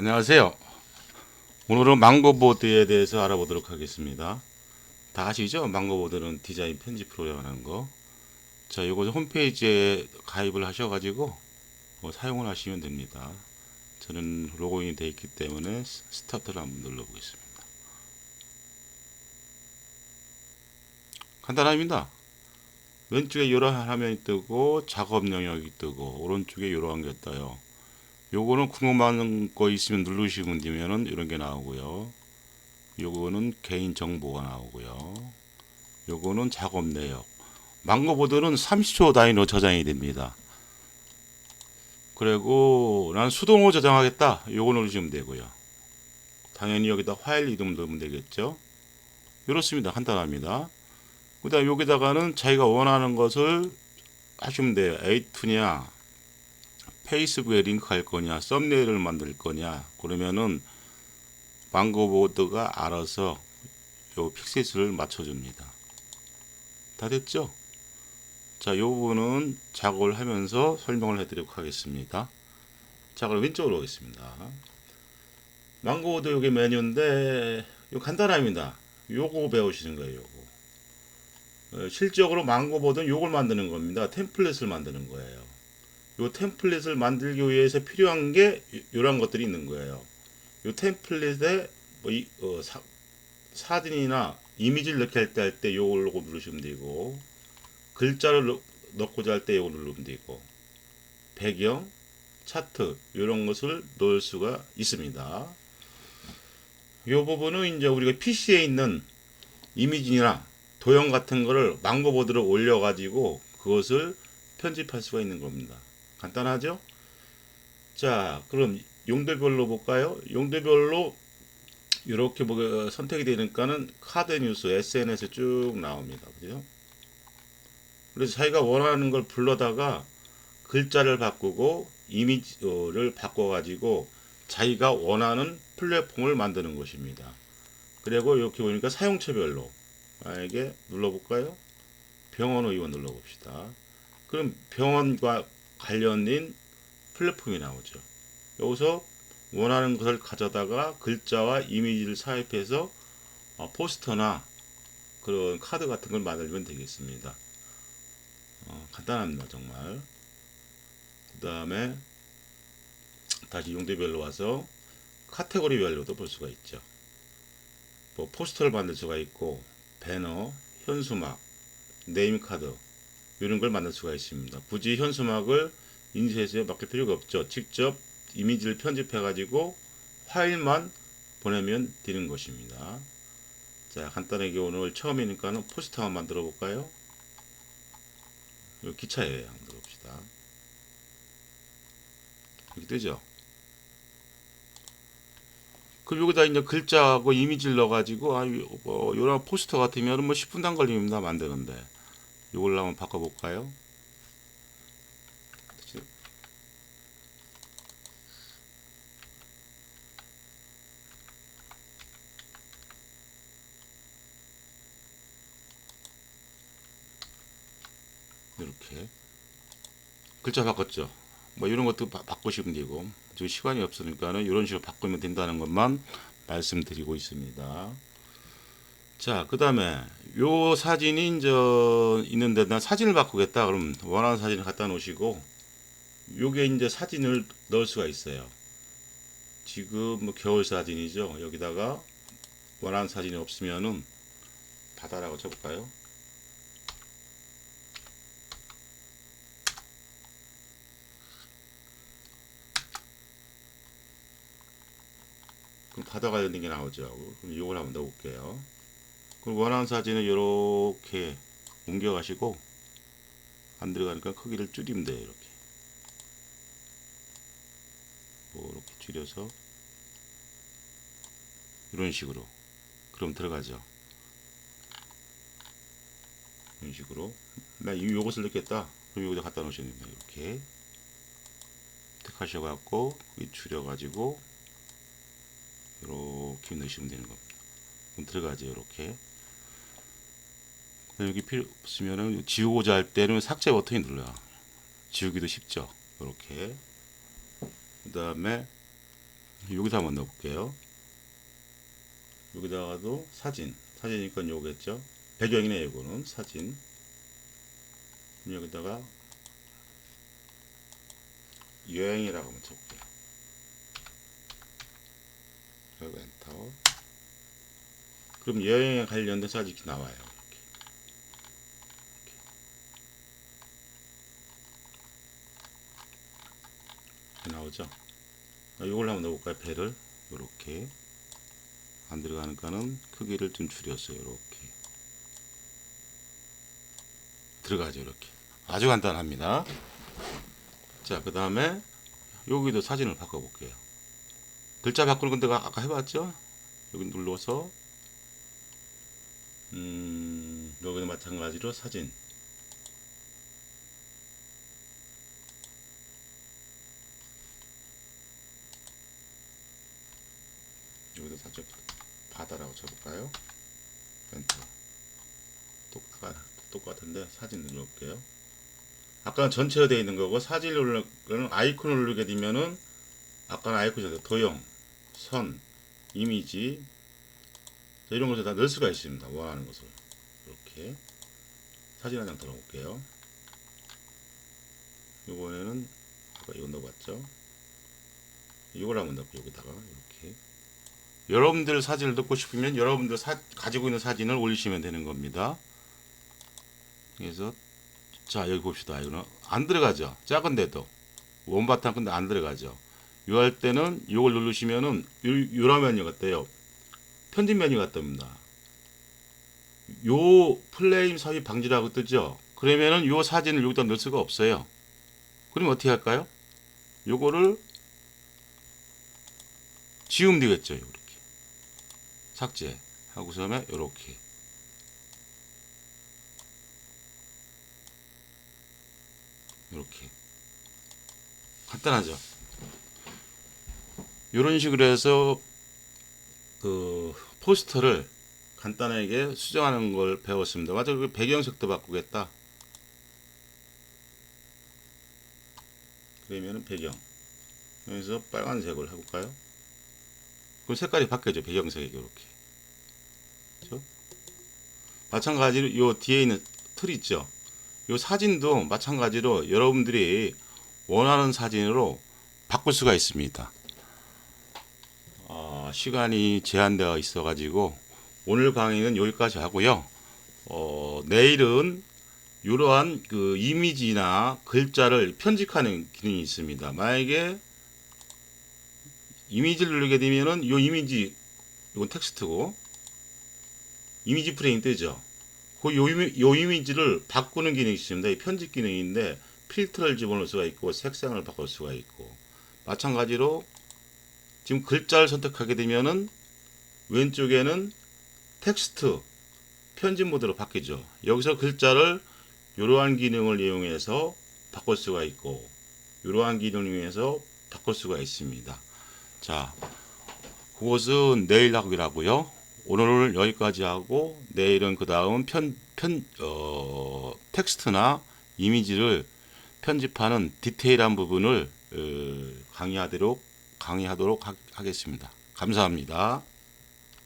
안녕하세요. 오늘은 망고보드에 대해서 알아보도록 하겠습니다. 다 아시죠? 망고보드는 디자인 편집 프로그램이라는 거. 자, 이거 홈페이지에 가입을 하셔가지고 뭐 사용을 하시면 됩니다. 저는 로그인이 되어 있기 때문에 스- 스타트를 한번 눌러보겠습니다. 간단합니다. 왼쪽에 이러한 화면이 뜨고 작업 영역이 뜨고 오른쪽에 이러한 게 떠요. 요거는 궁금한 거 있으면 누르시면 되면은 이런 게 나오고요. 요거는 개인 정보가 나오고요. 요거는 작업 내역. 망고보드는 30초 단위로 저장이 됩니다. 그리고 난 수동으로 저장하겠다. 요거 누르시면 되고요. 당연히 여기다 파일 이름 넣으면 되겠죠. 이렇습니다. 간단합니다. 그다음 여기다가는 자기가 원하는 것을 하시면 돼요. A2냐, 페이스북에 링크할 거냐, 썸네일을 만들 거냐, 그러면은 망고보드가 알아서 요 픽셋을 맞춰줍니다. 다 됐죠? 자, 요 부분은 작업을 하면서 설명을 해드리도록 하겠습니다. 자, 그럼 왼쪽으로 오겠습니다. 망고보드 요게 메뉴인데, 요 간단합니다. 요거 배우시는 거예요, 요거. 어, 실적으로 망고보드는 요걸 만드는 겁니다. 템플릿을 만드는 거예요. 요 템플릿을 만들기 위해서 필요한 게 요- 요런 것들이 있는 거예요. 요 템플릿에 뭐 이, 어, 사, 사진이나 이미지를 넣게 할 때 할 때 요걸 로고 누르시면 되고 글자를 넣, 넣고자 할 때 요걸 누르면 되고 배경, 차트 이런 것을 넣을 수가 있습니다. 요 부분은 이제 우리가 PC에 있는 이미지나 도형 같은 거를 망고보드로 올려가지고 그것을 편집할 수가 있는 겁니다. 간단하죠? 자, 그럼 용도별로 볼까요? 용도별로 이렇게 뭐 선택이 되니까는 카드 뉴스, SNS 쭉 나옵니다. 그죠? 그래서 자기가 원하는 걸 불러다가 글자를 바꾸고 이미지를 바꿔가지고 자기가 원하는 플랫폼을 만드는 것입니다. 그리고 이렇게 보니까 사용처별로 만약에 눌러볼까요? 병원 의원 눌러봅시다. 그럼 병원과 관련된 플랫폼이 나오죠. 여기서 원하는 것을 가져다가 글자와 이미지를 삽입해서 어, 포스터나 그런 카드 같은 걸 만들면 되겠습니다. 어, 간단합니다, 정말. 그 다음에 다시 용도별로 와서 카테고리별로도 볼 수가 있죠. 뭐 포스터를 만들 수가 있고 배너, 현수막, 네임카드 이런 걸 만들 수가 있습니다. 굳이 현수막을 인쇄소에 맡길 필요가 없죠. 직접 이미지를 편집해 가지고 파일만 보내면 되는 것입니다. 자, 간단하게 오늘 처음이니까는 포스터 한번 만들어 볼까요? 이 기차에 한번 들어봅시다. 이렇게 뜨죠? 그럼 여기다 이제 글자하고 이미지를 넣어가지고, 아, 요- 뭐, 요런 포스터 같으면 뭐 10분도 안 걸립니다. 만드는데. 이걸로 한번 바꿔볼까요? 이렇게 글자 바꿨죠. 뭐 이런 것도 바, 바꾸시면 되고 지금 시간이 없으니까는 이런 식으로 바꾸면 된다는 것만 말씀드리고 있습니다. 자, 그 다음에 요 사진이 이제 있는데 나 사진을 바꾸겠다. 그럼 원하는 사진을 갖다 놓으시고 요게 이제 사진을 넣을 수가 있어요. 지금 뭐 겨울 사진이죠. 여기다가 원하는 사진이 없으면은 바다라고 쳐볼까요? 그럼 바다 관련된 게 나오죠. 그럼 이걸 한번 넣어볼게요. 그럼 원하는 사진을 이렇게 옮겨 가시고 안 들어가니까 크기를 줄이면 돼요. 이렇게. 뭐 이렇게 줄여서 이런 식으로. 그럼 들어가죠. 이런 식으로. 나 이- 요것을 넣겠다. 그럼 여기다 갖다 놓으시면 됩니다. 이렇게. 택하셔갖고 줄여가지고 이렇게 넣으시면 되는 겁니다. 그럼 들어가죠. 이렇게. 여기 필요 없으면은 지우고자 할 때는 삭제 버튼이 눌러요. 지우기도 쉽죠. 이렇게. 그 다음에 여기다 한번 넣어볼게요. 여기다가도 사진. 사진이니까 요겠죠. 배경이네 이거는 사진. 여기다가 여행이라고 한번 쳐볼게요. 그리고 엔터. 그럼 여행에 관련된 사진이 이렇게 나와요. 이렇게. 이렇게 나오죠. 아, 이걸 한번 넣어볼까요? 배를 이렇게 안 들어가니까는 크기를 좀 줄였어요. 이렇게 들어가죠. 이렇게 아주 간단합니다. 자, 그 다음에 여기도 사진을 바꿔볼게요. 글자 바꾸는 건 내가 아까 해봤죠? 여기 눌러서 음, 여기도 마찬가지로 사진 여기도 살짝 바다라고 쳐볼까요? 엔터 똑같, 똑같은데 사진 눌러볼게요. 아까는 전체로 되어 있는 거고 사진을 누르는 아이콘을 누르게 되면은 아까는 아이콘이 도형, 선, 이미지 자, 이런 것을 다 넣을 수가 있습니다. 원하는 것을. 이렇게 사진 한 장 들어볼게요. 이번에는 아까 이거 넣어봤죠? 이걸 한번 넣고 여기다가. 이렇게 여러분들 사진을 넣고 싶으면 여러분들 사, 가지고 있는 사진을 올리시면 되는 겁니다. 그래서 자 여기 봅시다. 이거는 안 들어가죠. 작은데도 원바탕 근데 안 들어가죠. 요 할 때는 이걸 누르시면은 요, 요라 메뉴가 떠요. 편집 메뉴가 뜹니다. 요 플레임 삽입 방지라고 뜨죠. 그러면은 요 사진을 여기다 넣을 수가 없어요. 그럼 어떻게 할까요? 요거를 지우면 되겠죠. 이렇게. 삭제 하고서면 이렇게 이렇게 간단하죠. 이런 식으로 해서 그 포스터를 간단하게 수정하는 걸 배웠습니다. 맞아, 그 배경색도 바꾸겠다. 그러면은 배경 여기서 빨간색을 해볼까요? 그럼 색깔이 바뀌어져 배경색이 이렇게. 그렇죠? 마찬가지로 요 뒤에 있는 틀 있죠? 요 사진도 마찬가지로 여러분들이 원하는 사진으로 바꿀 수가 있습니다. 아, 시간이 제한되어 있어 가지고 오늘 강의는 여기까지 하고요. 어, 내일은 이러한 그 이미지나 글자를 편집하는 기능이 있습니다. 만약에 이미지를 누르게 되면은 요 이미지 이건 텍스트고 이미지 프레임 뜨죠. 그 요, 요 이미지를 바꾸는 기능이 있습니다. 이 편집 기능인데 필터를 집어넣을 수가 있고 색상을 바꿀 수가 있고 마찬가지로 지금 글자를 선택하게 되면은 왼쪽에는 텍스트 편집 모드로 바뀌죠. 여기서 글자를 이러한 기능을 이용해서 바꿀 수가 있고 이러한 기능을 이용해서 바꿀 수가 있습니다. 자, 그것은 내일 하기라고요. 오늘은 여기까지 하고 내일은 그 다음 편, 편, 어, 텍스트나 이미지를 편집하는 디테일한 부분을 어, 강의하도록 강의하도록 하, 하겠습니다. 감사합니다.